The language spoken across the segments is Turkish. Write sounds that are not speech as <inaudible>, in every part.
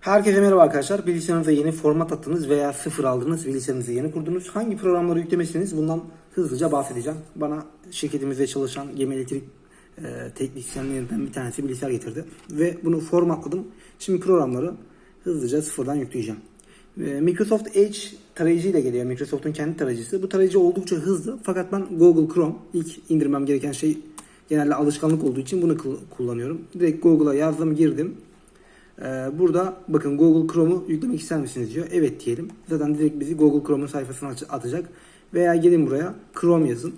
Herkese merhaba arkadaşlar. Bilgisayarınıza yeni format attınız veya sıfır aldınız, bilgisayarınızı yeni kurdunuz. Hangi programları yüklemesiniz bundan hızlıca bahsedeceğim. Bana şirketimizde çalışan gemi elektrik e, teknisyenlerinden bir tanesi bilgisayar getirdi. Ve bunu formatladım. Şimdi programları hızlıca sıfırdan yükleyeceğim. E, Microsoft Edge tarayıcı ile geliyor. Microsoft'un kendi tarayıcısı. Bu tarayıcı oldukça hızlı. Fakat ben Google Chrome ilk indirmem gereken şey genelde alışkanlık olduğu için bunu kul- kullanıyorum. Direkt Google'a yazdım, girdim. Ee, burada bakın Google Chrome'u yüklemek ister misiniz diyor. Evet diyelim. Zaten direkt bizi Google Chrome'un sayfasına atacak. Veya gelin buraya Chrome yazın.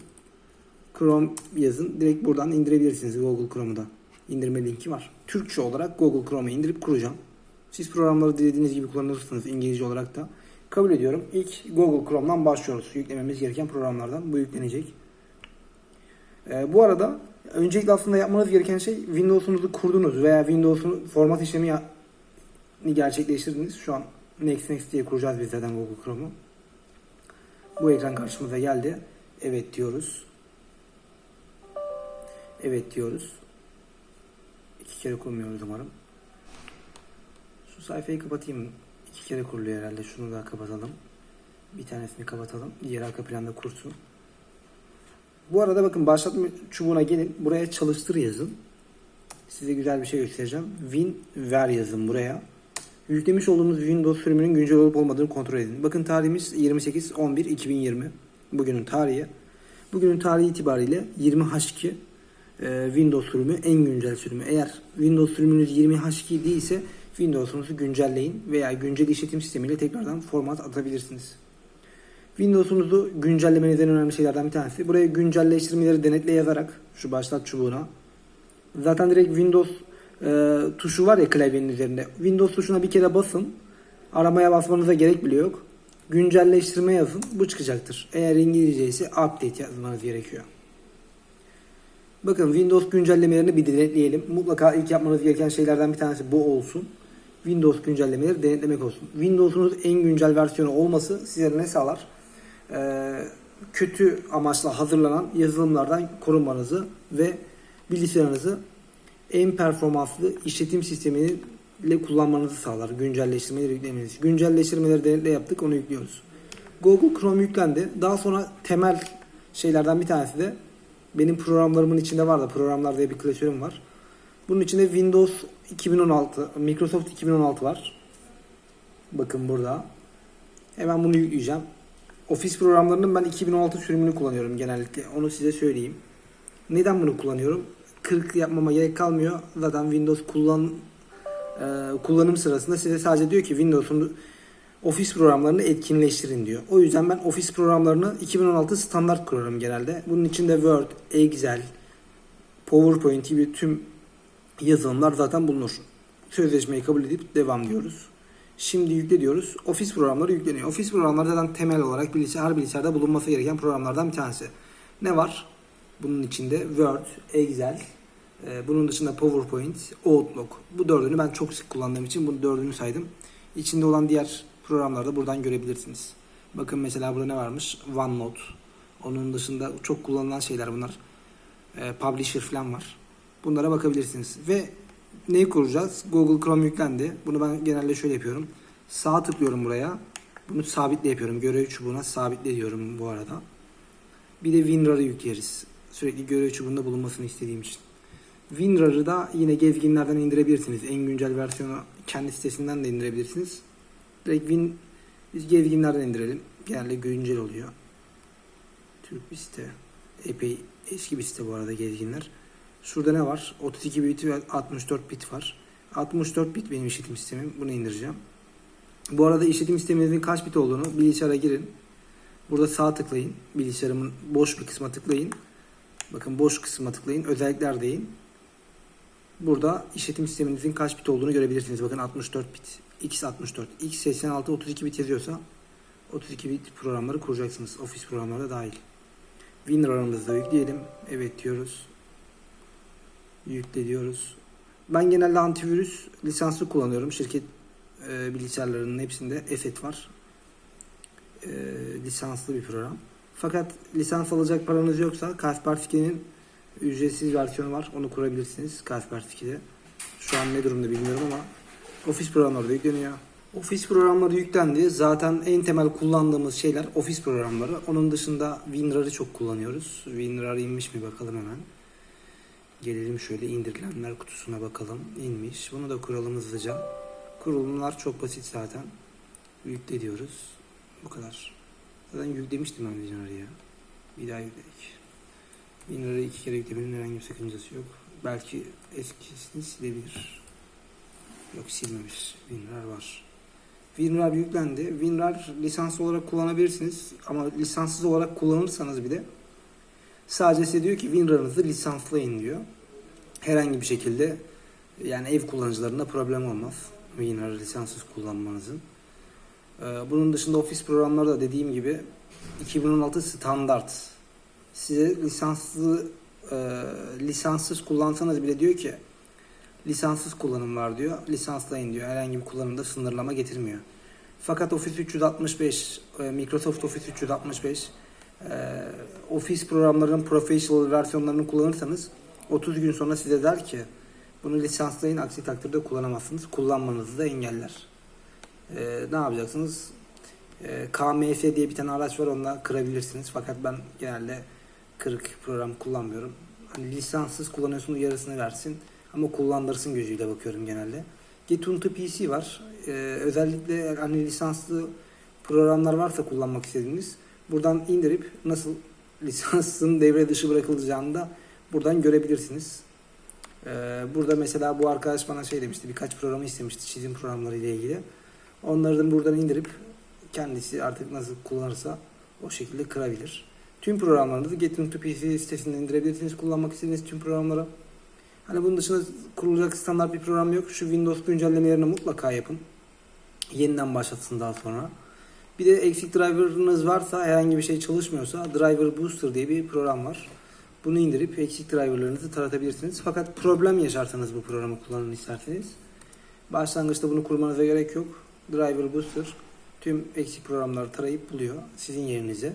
Chrome yazın. Direkt buradan indirebilirsiniz Google Chrome'u da. İndirme linki var. Türkçe olarak Google Chrome'u indirip kuracağım. Siz programları dilediğiniz gibi kullanırsınız İngilizce olarak da. Kabul ediyorum. İlk Google Chrome'dan başlıyoruz. Yüklememiz gereken programlardan. Bu yüklenecek. Ee, bu arada öncelikle aslında yapmanız gereken şey Windows'unuzu kurdunuz veya Windows'un format işlemi gerçekleştirdiniz. Şu an Next Next diye kuracağız biz zaten Google Chrome'u. Bu ekran karşımıza geldi. Evet diyoruz. Evet diyoruz. İki kere kurmuyoruz umarım. Şu sayfayı kapatayım. İki kere kuruluyor herhalde. Şunu da kapatalım. Bir tanesini kapatalım. Diğer arka planda kursun. Bu arada bakın başlatma çubuğuna gelin. Buraya çalıştır yazın. Size güzel bir şey göstereceğim. Win ver yazın buraya. Yüklemiş olduğunuz Windows sürümünün güncel olup olmadığını kontrol edin. Bakın tarihimiz 28.11.2020. Bugünün tarihi. Bugünün tarihi itibariyle 20H2 e, Windows sürümü en güncel sürümü. Eğer Windows sürümünüz 20H2 değilse Windows'unuzu güncelleyin veya güncel işletim sistemiyle tekrardan format atabilirsiniz. Windows'unuzu güncellemeniz en önemli şeylerden bir tanesi. Buraya güncelleştirmeleri denetle yazarak şu başlat çubuğuna. Zaten direkt Windows e, tuşu var ya klavyenin üzerinde. Windows tuşuna bir kere basın. Aramaya basmanıza gerek bile yok. Güncelleştirme yazın. Bu çıkacaktır. Eğer İngilizce ise update yazmanız gerekiyor. Bakın Windows güncellemelerini bir denetleyelim. Mutlaka ilk yapmanız gereken şeylerden bir tanesi bu olsun. Windows güncellemeleri denetlemek olsun. Windows'unuz en güncel versiyonu olması size ne sağlar? Ee, kötü amaçla hazırlanan yazılımlardan korunmanızı ve bilgisayarınızı en performanslı işletim sistemiyle kullanmanızı sağlar. Güncelleştirmeleri yüklemeniz. Güncelleştirmeleri denetle yaptık onu yüklüyoruz. Google Chrome yüklendi. Daha sonra temel şeylerden bir tanesi de benim programlarımın içinde var da programlar diye bir klasörüm var. Bunun içinde Windows 2016, Microsoft 2016 var. Bakın burada. Hemen bunu yükleyeceğim. Office programlarının ben 2016 sürümünü kullanıyorum genellikle. Onu size söyleyeyim. Neden bunu kullanıyorum? 40 yapmama gerek kalmıyor. Zaten Windows kullan e, kullanım sırasında size sadece diyor ki Windows'un Office programlarını etkinleştirin diyor. O yüzden ben Office programlarını 2016 standart kurarım genelde. Bunun içinde Word, Excel, PowerPoint gibi tüm yazılımlar zaten bulunur. Sözleşmeyi kabul edip devam diyoruz. Şimdi yükle diyoruz. Office programları yükleniyor. Office programları zaten temel olarak bilgisayar, her bilgisayarda bulunması gereken programlardan bir tanesi. Ne var? Bunun içinde Word, Excel, bunun dışında PowerPoint, Outlook. Bu dördünü ben çok sık kullandığım için bunu dördünü saydım. İçinde olan diğer programları da buradan görebilirsiniz. Bakın mesela burada ne varmış? OneNote. Onun dışında çok kullanılan şeyler bunlar. E, Publisher falan var. Bunlara bakabilirsiniz. Ve neyi kuracağız? Google Chrome yüklendi. Bunu ben genelde şöyle yapıyorum. Sağ tıklıyorum buraya. Bunu sabitle yapıyorum. Görev çubuğuna sabitle diyorum bu arada. Bir de WinRAR'ı yükleriz. Sürekli görev çubuğunda bulunmasını istediğim için. WinRAR'ı da yine gezginlerden indirebilirsiniz. En güncel versiyonu kendi sitesinden de indirebilirsiniz. Direkt Win biz gezginlerden indirelim. Genelde güncel oluyor. Türk bir site. Epey eski bir site bu arada gezginler. Şurada ne var? 32 bit ve 64 bit var. 64 bit benim işletim sistemim. Bunu indireceğim. Bu arada işletim sisteminizin kaç bit olduğunu bilgisayara girin. Burada sağ tıklayın. Bilgisayarımın boş bir kısma tıklayın. Bakın boş kısma tıklayın. Özellikler deyin. Burada işletim sisteminizin kaç bit olduğunu görebilirsiniz. Bakın 64 bit. X64. X86 32 bit yazıyorsa 32 bit programları kuracaksınız. Office programları da dahil. WinRAR'ımızı da yükleyelim. Evet diyoruz. Yükle diyoruz. Ben genelde antivirüs lisanslı kullanıyorum. Şirket e, bilgisayarlarının hepsinde Asset var. E, lisanslı bir program. Fakat lisans alacak paranız yoksa Kaspersky'nin ücretsiz versiyonu var. Onu kurabilirsiniz Kaspersky'de. Şu an ne durumda bilmiyorum ama Ofis programları da yükleniyor. Ofis programları yüklendi. Zaten en temel kullandığımız şeyler ofis programları. Onun dışında WinRAR'ı çok kullanıyoruz. WinRAR inmiş mi bakalım hemen. Gelelim şöyle indirilenler kutusuna bakalım. İnmiş. Bunu da kuralım hızlıca. Kurulumlar çok basit zaten. Yükle diyoruz. Bu kadar. Zaten yüklemiştim ben WinRAR'ı ya. Bir daha yükledik. WinRAR'ı iki kere yüklemenin herhangi bir sakıncası yok. Belki eskisini silebilir. Yok silmemiş. WinRAR var. WinRAR yüklendi. WinRAR lisanslı olarak kullanabilirsiniz. Ama lisanssız olarak kullanırsanız bile sadece size diyor ki WinRAR'ınızı lisanslayın diyor. Herhangi bir şekilde yani ev kullanıcılarında problem olmaz. WinRAR lisanssız kullanmanızın. Ee, Bunun dışında ofis programları da dediğim gibi 2016 standart. Size lisanslı e, lisanssız kullansanız bile diyor ki lisanssız kullanım var diyor. Lisanslayın diyor. Herhangi bir kullanımda sınırlama getirmiyor. Fakat Office 365, e, Microsoft Office 365 e, Office programlarının professional versiyonlarını kullanırsanız 30 gün sonra size der ki bunu lisanslayın aksi takdirde kullanamazsınız. Kullanmanızı da engeller. E, ne yapacaksınız? E, KMS diye bir tane araç var onunla kırabilirsiniz. Fakat ben genelde kırık program kullanmıyorum. Hani lisanssız kullanıyorsun yarısını versin ama kullandırsın gözüyle bakıyorum genelde. Getuntu PC var. Ee, özellikle hani lisanslı programlar varsa kullanmak istediğiniz buradan indirip nasıl <laughs> lisansın devre dışı bırakılacağını da buradan görebilirsiniz. Ee, burada mesela bu arkadaş bana şey demişti birkaç programı istemişti çizim programları ile ilgili. Onları da buradan indirip kendisi artık nasıl kullanırsa o şekilde kırabilir. Tüm programlarınızı Getuntu PC sitesinden indirebilirsiniz kullanmak istediğiniz tüm programları. Hani bunun dışında kurulacak standart bir program yok. Şu Windows güncellemelerini mutlaka yapın. Yeniden başlatsın daha sonra. Bir de eksik driver'ınız varsa herhangi bir şey çalışmıyorsa Driver Booster diye bir program var. Bunu indirip eksik driverlarınızı taratabilirsiniz. Fakat problem yaşarsanız bu programı kullanın isterseniz başlangıçta bunu kurmanıza gerek yok. Driver Booster tüm eksik programları tarayıp buluyor sizin yerinize.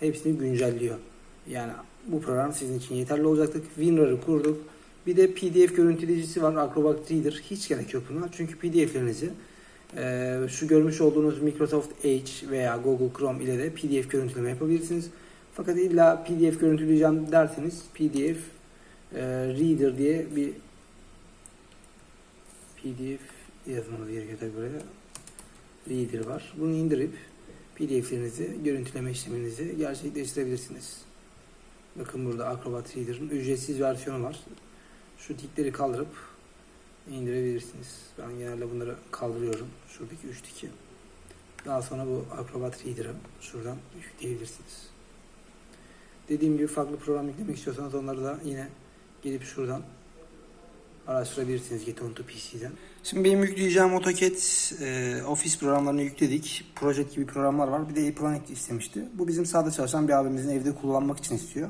Hepsini güncelliyor. Yani bu program sizin için yeterli olacaktır. WinRAR'ı kurduk. Bir de PDF görüntüleyicisi var. Acrobat Reader. Hiç gerek yok buna. Çünkü PDF'lerinizi e, şu görmüş olduğunuz Microsoft Edge veya Google Chrome ile de PDF görüntüleme yapabilirsiniz. Fakat illa PDF görüntüleyeceğim derseniz PDF e, Reader diye bir PDF yazmanız gerekiyor tabii buraya. Reader var. Bunu indirip PDF'lerinizi, görüntüleme işleminizi gerçekleştirebilirsiniz. Bakın burada Acrobat Reader'ın ücretsiz versiyonu var. Şu tikleri kaldırıp indirebilirsiniz. Ben genelde bunları kaldırıyorum. Şuradaki 3 tiki. Daha sonra bu Acrobat Reader'ı şuradan yükleyebilirsiniz. Dediğim gibi farklı program yüklemek istiyorsanız onları da yine gelip şuradan araştırabilirsiniz Getonto PC'den. Şimdi benim yükleyeceğim AutoCAD e, Office programlarını yükledik. Project gibi programlar var. Bir de ePlanet istemişti. Bu bizim sahada çalışan bir abimizin evde kullanmak için istiyor.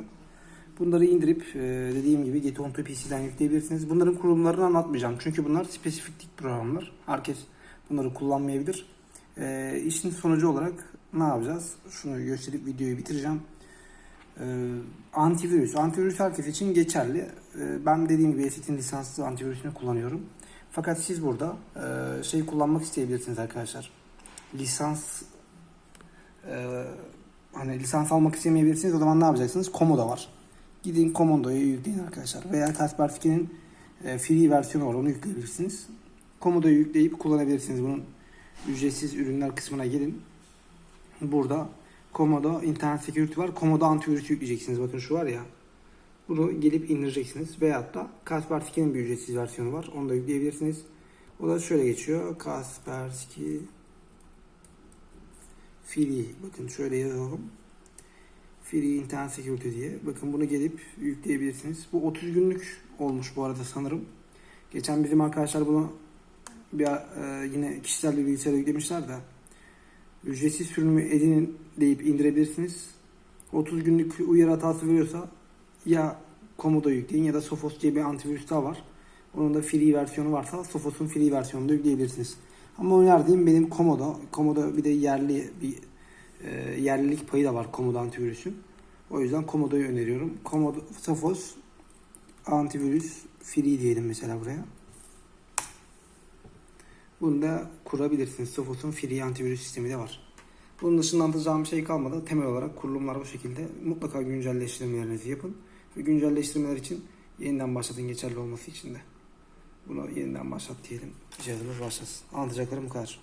Bunları indirip e, dediğim gibi Getonto PC'den yükleyebilirsiniz. Bunların kurulumlarını anlatmayacağım. Çünkü bunlar spesifiklik programlar. Herkes bunları kullanmayabilir. E, işin sonucu olarak ne yapacağız? Şunu gösterip videoyu bitireceğim. E, antivirüs. Antivirüs herkes için geçerli. E, ben dediğim gibi Esit'in lisanslı antivirüsünü kullanıyorum. Fakat siz burada e, şey kullanmak isteyebilirsiniz arkadaşlar. Lisans e, hani lisans almak istemeyebilirsiniz. O zaman ne yapacaksınız? Komodo var. Gidin Komodo'yu yükleyin arkadaşlar. Veya Kaspersky'nin e, free versiyonu var. Onu yükleyebilirsiniz. Komodo'yu yükleyip kullanabilirsiniz. Bunun ücretsiz ürünler kısmına gelin. Burada Komodo internet security var. Komodo antivirüs yükleyeceksiniz. Bakın şu var ya. Bunu gelip indireceksiniz. Veyahut da Kaspersky'nin bir ücretsiz versiyonu var. Onu da yükleyebilirsiniz. O da şöyle geçiyor. Kaspersky Free. Bakın şöyle yazalım. Free Internet Security diye. Bakın bunu gelip yükleyebilirsiniz. Bu 30 günlük olmuş bu arada sanırım. Geçen bizim arkadaşlar bunu bir e, yine kişisel bir bilgisayara yüklemişler de ücretsiz sürümü edinin deyip indirebilirsiniz. 30 günlük uyarı hatası veriyorsa ya Komodo yükleyin ya da Sophos diye bir antivirüs daha var. Onun da free versiyonu varsa Sophos'un free versiyonunu da yükleyebilirsiniz. Ama önerdiğim benim Komodo. Komodo bir de yerli bir e, yerlilik payı da var Komodo antivirüsün. O yüzden Komodo'yu öneriyorum. Komodo Sophos antivirüs free diyelim mesela buraya. Bunu da kurabilirsiniz. Sophos'un free antivirüs sistemi de var. Bunun dışında anlatacağım şey kalmadı. Temel olarak kurulumlar bu şekilde. Mutlaka güncelleştirmelerinizi yapın. Ve güncelleştirmeler için yeniden başlatın geçerli olması için de. Bunu yeniden başlat diyelim. Cihazımız başlasın. Anlatacaklarım bu kadar.